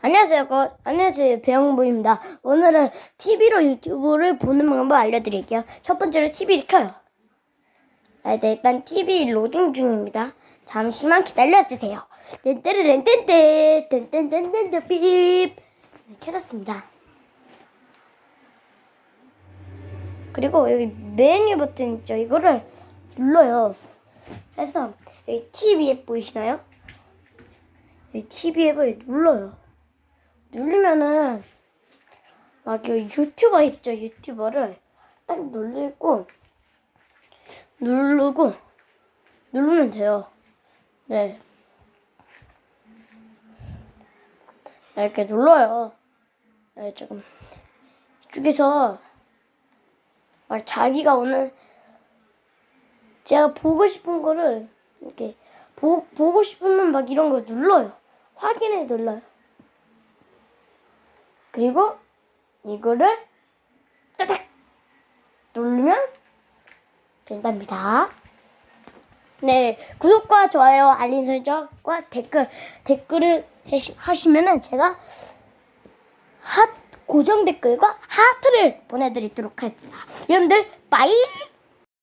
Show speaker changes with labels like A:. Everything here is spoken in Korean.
A: 안녕하세요. 거, 안녕하세요. 배영부입니다. 오늘은 TV로 유튜브를 보는 방법 알려드릴게요. 첫 번째로 TV를 켜요. 아, 네, 일단 TV 로딩 중입니다. 잠시만 기다려주세요. 땡땡땡땡땡 땡땡땡땡 삐 네, 켜졌습니다. 그리고 여기 메뉴 버튼 있죠? 이거를 눌러요. 그래서 여기 TV 앱 보이시나요? 여기 TV 앱을 눌러요. 누르면은 막 유튜버 있죠? 유튜버를 딱 누르고 누르고 누르면 돼요. 네. 이렇게 눌러요. 네, 조금 이쪽에서 막 자기가 오늘 제가 보고 싶은 거를 이렇게 보, 보고 싶으면 막 이런 거 눌러요. 확인해 눌러요. 그리고 이거를 따닥 누르면 된답니다. 네, 구독과 좋아요, 알림 설정과 댓글 댓글을 하시면은 제가 하 고정 댓글과 하트를 보내드리도록 하겠습니다. 여러분들 빠이.